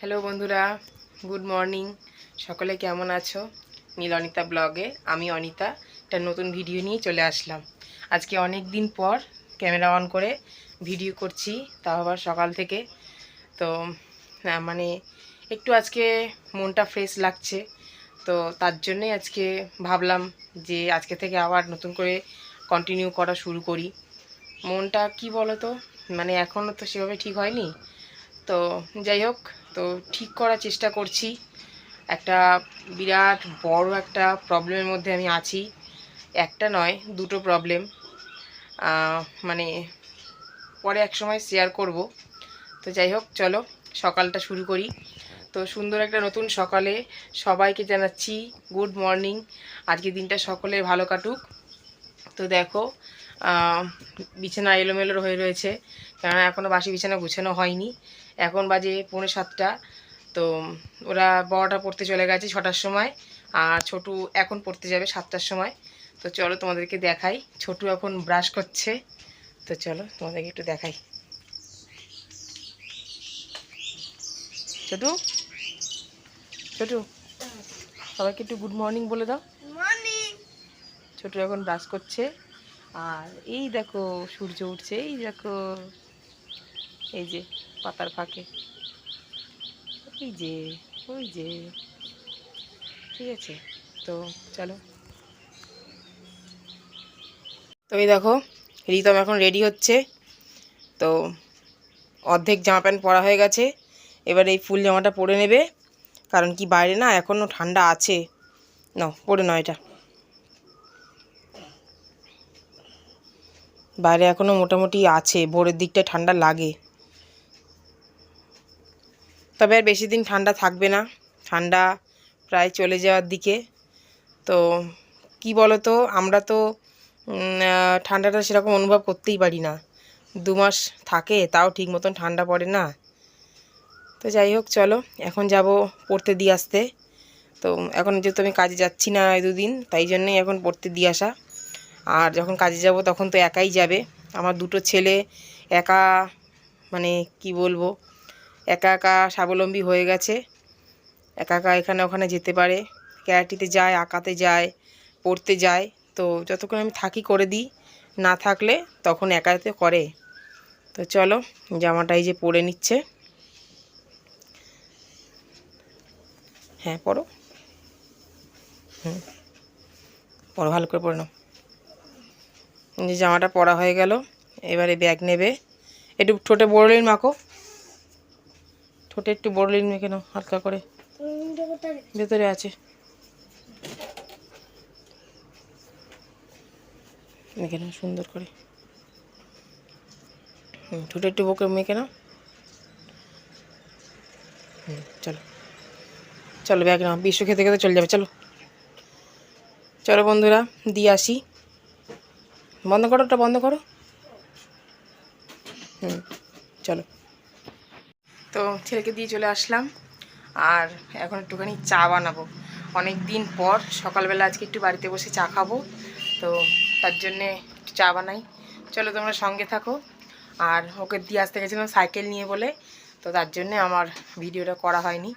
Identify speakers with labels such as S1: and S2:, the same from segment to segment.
S1: Hello বন্ধুরা। Good morning সকলে কেমন আছো? নীল অনিতা ব্লগে। আমি অনিতা। একটা নতুন ভিডিও নিয়ে চলে আসলাম। আজকে অনেক দিন পর ক্যামেরা অন করে ভিডিও করছি, তাও আবার সকাল থেকে। তো মানে একটু আজকে মনটা ফ্রেশ লাগছে। তো, তার জন্যই আজকে ভাবলাম যে আজকে থেকে আবার নতুন করে কন্টিনিউ করা শুরু করি। মনটা কি বলো তো মানে এখনও তো সেভাবে ঠিক হয়নি। তো যাই হোক, তো ঠিক করার চেষ্টা করছি। একটা বিরাট বড় একটা প্রবলেমের মধ্যে আমি আছি। একটা নয়, দুটো প্রবলেম মানে পরে এক সময় শেয়ার করব। তো যাই হোক, চলো সকালটা শুরু করি। তো সুন্দর একটা নতুন সকালে সবাইকে জানাচ্ছি গুড মর্নিং আজকে দিনটা সকলে ভালো কাটুক। তো দেখো বিছানা এলোমেলো হয়ে রয়েছে। কেননা এখনও বাসি বিছানা গুছানো হয়নি। এখন বাজে পৌনে সাতটা। তো ওরা বড়টা পড়তে চলে গেছে ছটার সময় আর ছোটু এখন পড়তে যাবে সাতটার সময়। তো চলো তোমাদেরকে দেখাই। ছোটু এখন ব্রাশ করছে। তো চলো তোমাদেরকে একটু দেখাই। ছোটু? ছোটু? সবাইকে একটু গুড মর্নিং বলে দাও। ছোটু এখন ব্রাশ করছে। আর এই দেখো সূর্য উঠছে এই দেখো। এই যে পাতার ফাঁকে। ওই যে ওই যে। ঠিক আছে, তো চলো। তো এই দেখো, রিতম এখন রেডি হচ্ছে। তো অর্ধেক জামা প্যান্ট পরা হয়ে গেছে। এবার এই ফুল জামাটা পরে নেবে। কারণ কি বাইরে না এখনও ঠান্ডা আছে। নাও পরে নয় এটা। বাইরে এখনও মোটামুটি আছে, ভোরের দিকটা ঠান্ডা লাগে। তবে আর বেশি দিন ঠান্ডা থাকবে না। ঠান্ডা প্রায় চলে যাওয়ার দিকে। তো কি বলো তো আমরা তো ঠান্ডাটা সেরকম অনুভব করতেই পারি না। দু মাস থাকে, তাও ঠিক মতন ঠান্ডা পড়ে না। তো যাই হোক, চলো, এখন যাব পড়তে দিয়ে আসতে। তো এখন যেহেতু আমি কাজে যাচ্ছি না দুদিন, তাই জন্যই এখন পড়তে দিয়ে আসা। আর যখন কাজে যাব, তখন তো একাই যাবে। আমার দুটো ছেলে একা মানে কি বলব একা একা স্বাবলম্বী হয়ে গেছে। একা একা এখানে ওখানে যেতে পারে। ক্যারাটিতে যায়, আঁকাতে যায়, পড়তে যায়। তো যতক্ষণ আমি থাকি করে দিই, না থাকলে তখন একাতে করে। তো চলো জামাটা এই যে পরে নিচ্ছে। হ্যাঁ পড়ো হুম। পড়ো ভালো করে পড়ে নাও। যে জামাটা পরা হয়ে গেল, এবারে ব্যাগ নেবে। একটু ঠোঁটে বড়লিন মাখো। ঠোঁটে একটু বড়লিন মেখে নাও হালকা করে। ভেতরে আছে। মেখে নাও, সুন্দর করে। হুম, ঠোঁটে একটু বকে মেখে নাও। হুম, চলো। চলো, ব্যাগ নাও। বিশ্ব খেতে খেতে চলে যাবে, চলো। চলো বন্ধুরা, দিয়ে আসি। বন্ধ করো, ওটা বন্ধ করো হুম চলো তো ছেলেকে দিয়ে চলে আসলাম। আর এখন একটুখানি চা বানাবো। অনেক দিন পর সকালবেলা আজকে একটু বাড়িতে বসে চা খাব। তো তার জন্যে একটু চা বানাই। চলো তোমরা সঙ্গে থাকো। আর ওকে দিয়ে আসতে গেছিলাম সাইকেল নিয়ে বলে। তো তার জন্যে আমার ভিডিওটা করা হয়নি।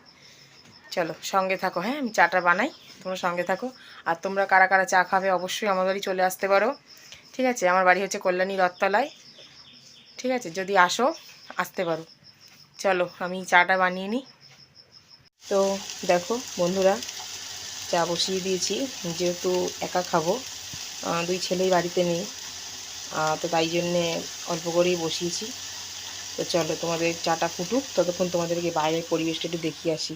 S1: চলো সঙ্গে থাকো হ্যাঁ? আমি চাটা বানাই। তোমরা সঙ্গে থাকো। আর তোমরা কারা কারা চা খাবে অবশ্যই আমার বাড়ি চলে আসতে পারো। ঠিক আছে? আমার বাড়ি হচ্ছে কল্যাণী রথতলায়। ঠিক আছে? যদি আসো, আসতে পারো। চলো, আমি চাটা বানিয়ে নিই। তো দেখো বন্ধুরা, চা বসিয়ে দিয়েছি। যেহেতু একা খাব দুই ছেলেই বাড়িতে নেই তো তাই জন্যে অল্প করেই বসিয়েছি। তো চলো, তোমাদের চাটা ফুটুক, ততক্ষণ তোমাদেরকে বাইরের পরিবেশটা একটু দেখিয়ে আসি।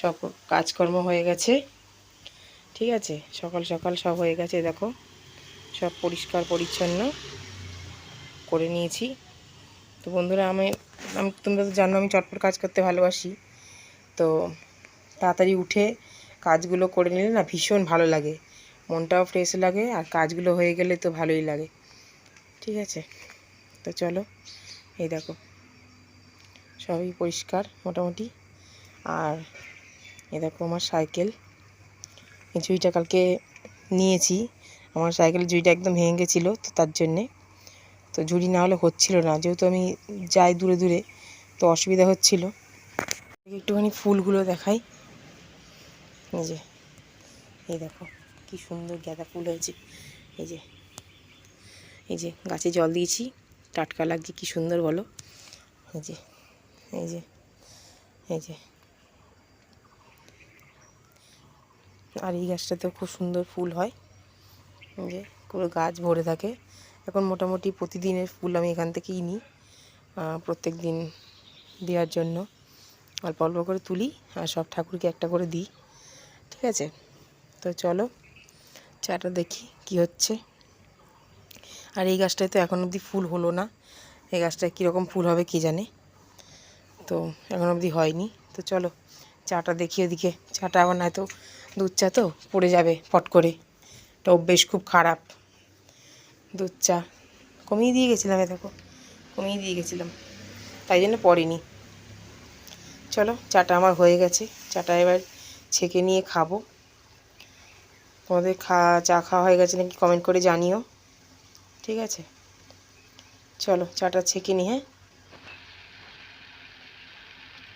S1: সব কাজকর্ম হয়ে গেছে। ঠিক আছে? সকাল সকাল সব হয়ে গেছে, দেখো। সব পরিষ্কার পরিচ্ছন্ন করে নিয়েছি। তো বন্ধুরা, আমি আমি তোমরা তো জানো আমি চটপট কাজ করতে ভালোবাসি। তো তাড়াতাড়ি উঠে কাজগুলো করে নিলে না ভীষণ ভালো লাগে। মনটাও ফ্রেশ লাগে আর কাজগুলো হয়ে গেলে তো ভালোই লাগে। ঠিক আছে? তো চলো, এই দেখো। সবই পরিষ্কার মোটামুটি। আর এই দেখো আমার সাইকেল। জুইটা কালকে নিয়েছি। আমার সাইকেলের জুইটা একদম ভেঙে গেছিল, তো তার জন্যে। তো ঝুড়ি না হলে হচ্ছিল না। যেহেতু আমি যাই দূরে দূরে, তো অসুবিধা হচ্ছিল। একটুখানি ফুলগুলো দেখাই। এই যে, এই দেখো, কি সুন্দর গাঁদা ফুল হয়েছে। এই যে এই যে, গাছে জল দিয়েছি। টাটকা লাগছে, কি সুন্দর বলো। এই যে এই যে এই যে। আর এই গাছটাতেও খুব সুন্দর ফুল হয়। যে, পুরো গাছ ভরে থাকে। এখন মোটামুটি প্রতিদিনের ফুল আমি এখান থেকেই নিই প্রত্যেক দিন দেওয়ার জন্য। অল্প অল্প করে তুলি আর সব ঠাকুরকে একটা করে দিই, ঠিক আছে? তো চলো, চাটা দেখি কি হচ্ছে। আর এই গাছটায় তো এখন অবধি ফুল হলো না, এই গাছটায় কীরকম ফুল হবে কি জানে? তো এখন অবধি হয়নি। তো চলো, চাটা দেখি ওদিকে। চাটা আবার নয়তো দুধ চা তো পড়ে যাবে পট করে। এটা অভ্যেস খুব খারাপ। দুধ চা কমিয়ে দিয়ে গেছিলাম এ দেখো, কমিয়ে দিয়ে গেছিলাম। তাই জন্য পড়েনি। চলো, চাটা আমার হয়ে গেছে। চাটা এবার ছেঁকে নিয়ে খাব। তোমাদের খা, চা খাওয়া হয়ে গেছে নাকি কমেন্ট করে জানিও। ঠিক আছে? চলো, চাটা ছেঁকে নি হ্যাঁ?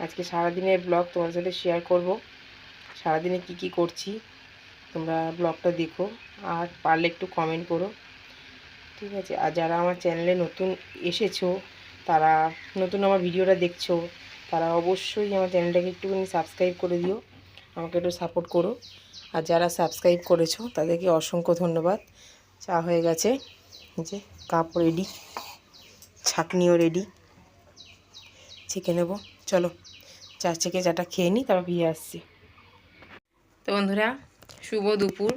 S1: আজকে সারাদিনের ব্লগ তোমার সাথে শেয়ার করব। সারাদিনে কি কি করছি, তোমরা ব্লগটা দেখো। আর পারলে একটু কমেন্ট করো। ঠিক আছে, আর যারা আমার চ্যানেলে নতুন এসেছ, তারা, নতুন আমার ভিডিওটা দেখছ, তারা অবশ্যই আমার চ্যানেলটাকে একটুখানি সাবস্ক্রাইব করে দিও, আমাকে একটু সাপোর্ট করো। আর যারা সাবস্ক্রাইব করেছ, তাদেরকে অসংখ্য ধন্যবাদ। চা হয়ে গেছে যে কাপ রেডি ছাকনিও রেডি ছেঁকে নেব। চলো, চা ছেঁকে চাটা খেয়ে নিই তারপর ফিরে আসছি। তো বন্ধুরা, শুভ দুপুর।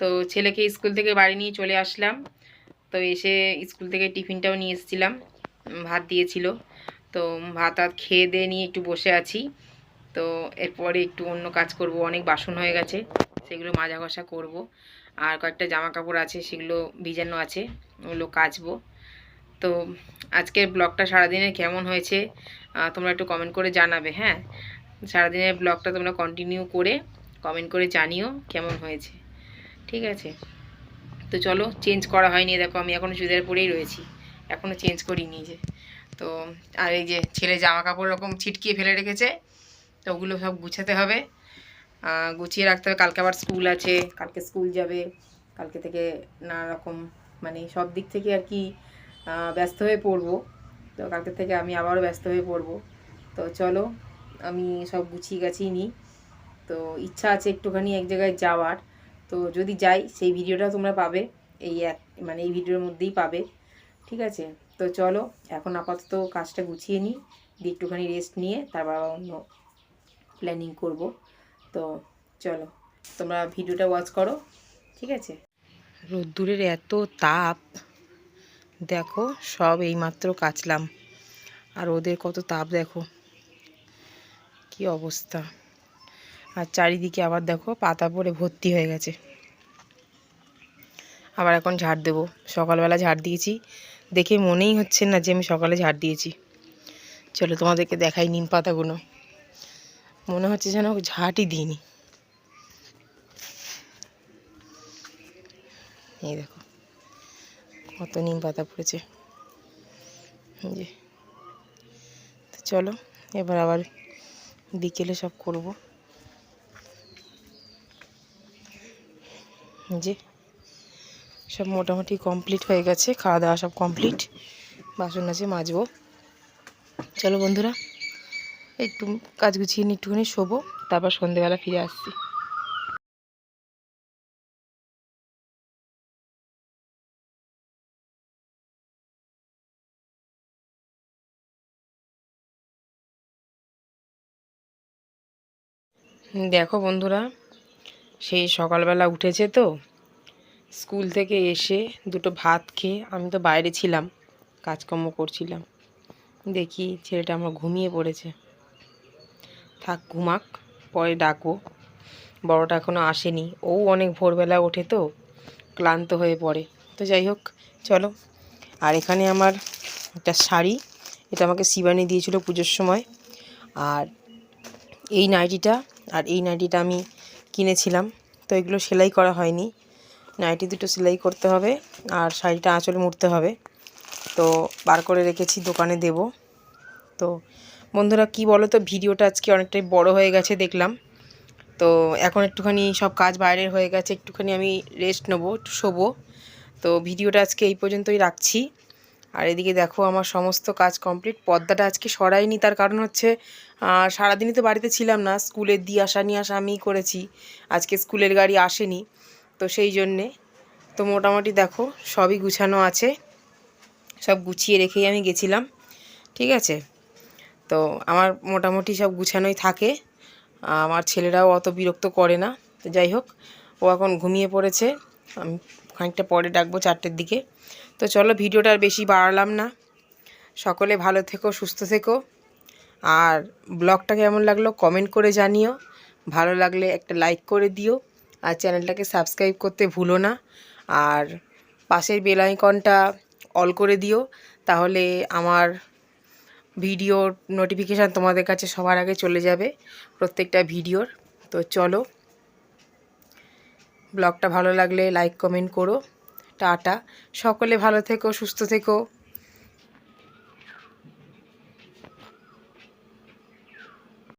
S1: তো ছেলেকে স্কুল থেকে বাড়ি নিয়ে চলে আসলাম। তো এসে স্কুল থেকে টিফিনটাও নিয়ে এসেছিলাম ভাত দিয়েছিল। তো ভাত আর খেয়ে দিয়ে নিয়ে একটু বসে আছি। তো এরপরে একটু অন্য কাজ করব, অনেক বাসন হয়ে গেছে, সেগুলো মাজা ঘষা করব। আর কয়েকটা জামা কাপড় আছে, সেগুলো ভিজানো আছে, ওগুলো কাচবো। তো আজকের ব্লগটা সারাদিনের কেমন হয়েছে তোমরা একটু কমেন্ট করে জানাবে হ্যাঁ? সারাদিনের ব্লগটা তোমরা কন্টিনিউ করে কমেন্ট করে জানিও কেমন হয়েছে। ঠিক আছে? তো চলো চেঞ্জ করা হয়নি, দেখো আমি এখনও চুড়িদার পরেই রয়েছি। এখনও চেঞ্জ করিনি যে। তো, আর এই যে ছেলে জামা কাপড় এরকম ছিটকিয়ে ফেলে রেখেছে, তো ওগুলো সব গুছাতে হবে। গুছিয়ে রাখতে হবে। কালকে আবার স্কুল আছে, কালকে স্কুল যাবে, কালকে থেকে নানা রকম মানে সব দিক থেকে আর কি ব্যস্ত হয়ে পড়ব। তো কালকে থেকে আমি আবারও ব্যস্ত হয়ে পড়ব। তো চলো, আমি সব গুছিয়ে গাছিয়ে নিই। তো ইচ্ছা আছে একটুখানি এক জায়গায় যাওয়ার। তো যদি যাই, সেই ভিডিওটা তোমরা পাবে। এই এক মানে এই ভিডিওর মধ্যেই পাবে। ঠিক আছে? তো চলো, এখন আপাতত কাজটা গুছিয়ে নিই, দিয়ে একটুখানি রেস্ট নিয়ে তারপর অন্য প্ল্যানিং করব। তো চলো, তোমরা ভিডিওটা ওয়াচ করো। ঠিক আছে? রোদ্দুরের এত তাপ, দেখো, সব এইমাত্র কাচলাম। আর ওদের কত তাপ, দেখো। কি অবস্থা। আর চারিদিকে আবার দেখো পাতা পড়ে ভর্তি হয়ে গেছে। আবার এখন ঝাড় দেবো। সকালবেলা ঝাড় দিয়েছি। দেখে মনেই হচ্ছে না যে আমি সকালে ঝাড় দিয়েছি। চলো তোমাদেরকে দেখাই নিম পাতাগুলো। মনে হচ্ছে যেন ঝাঁটই দিইনি। এই দেখো, কত নিম পাতা পড়েছে। যে চলো এবার আবার বিকেলে সব করব। যে সব মোটামুটি কমপ্লিট হয়ে গেছে খাওয়া দাওয়া সব কমপ্লিট বাসন আছে, মাজবো। চলো বন্ধুরা, একটু কাজ গুছিয়ে নিয়ে একটুখানি শোবো, তারপর সন্ধেবেলা ফিরে আসছি। দেখো বন্ধুরা সেই সকালবেলা উঠেছে তো। স্কুল থেকে এসে দুটো ভাত খেয়ে আমি তো বাইরে ছিলাম, কাজকর্ম করছিলাম। দেখি ছেলেটা আমার ঘুমিয়ে পড়েছে। থাক ঘুমাক, পরে ডাকবো। বড়টা এখনও আসেনি, ও অনেক ভোরবেলা ওঠে তো, ক্লান্ত হয়ে পড়ে। তো যাই হোক, চলো। আর এখানে আমার একটা শাড়ি, এটা আমাকে শিবানী দিয়েছিল পুজোর সময়। আর এই নাইটিটা, আর এই নাইটিটা আমি কিনেছিলাম। তো এগুলো সেলাই করা হয়নি। নাইটি দুটো সেলাই করতে হবে আর শাড়িটা আঁচলে মুড়তে হবে। তো বার করে রেখেছি, দোকানে দেব। তো বন্ধুরা, কি বলো তো ভিডিওটা আজকে অনেকটাই বড় হয়ে গেছে দেখলাম। তো এখন একটুখানি সব কাজ বাইরের হয়ে গেছে, একটুখানি আমি রেস্ট নেব, একটু শোবো। তো ভিডিওটা আজকে এই পর্যন্তই রাখছি। আর এদিকে দেখো আমার সমস্ত কাজ কমপ্লিট পর্দাটা আজকে সরাইনি, তার কারণ হচ্ছে সারাদিনই তো বাড়িতে ছিলাম না স্কুলের দিয়ে আসা নিয়ে আসা আমিই করেছি। আজকে স্কুলের গাড়ি আসেনি, তো সেই জন্যে, তো মোটামুটি দেখো সবই গুছানো আছে। সব গুছিয়ে রেখেই আমি গেছিলাম, ঠিক আছে? তো আমার মোটামুটি সব গুছানোই থাকে। আমার ছেলেরাও অত বিরক্ত করে না, তো যাই হোক, ও এখন ঘুমিয়ে পড়েছে। আমি খানিকটা পরে ডাকবো চারটের দিকে। তো চলো ভিডিওটা আর বেশি বাড়ালাম না। সকলে ভালো থেকো, সুস্থ থেকো। আর ব্লগটা কেমন লাগল কমেন্ট করে জানিও। ভালো লাগলে একটা লাইক করে দিও। আর চ্যানেলটাকে সাবস্ক্রাইব করতে ভুলো না। আর পাশের বেল আইকনটা অল করে দিও। তাহলে আমার ভিডিওর নোটিফিকেশান তোমাদের কাছে সবার আগে চলে যাবে প্রত্যেকটা ভিডিওর। তো চলো ব্লগটা ভালো লাগলে লাইক কমেন্ট করো। টাটা। সকলে ভালো থেকো সুস্থ থেকো।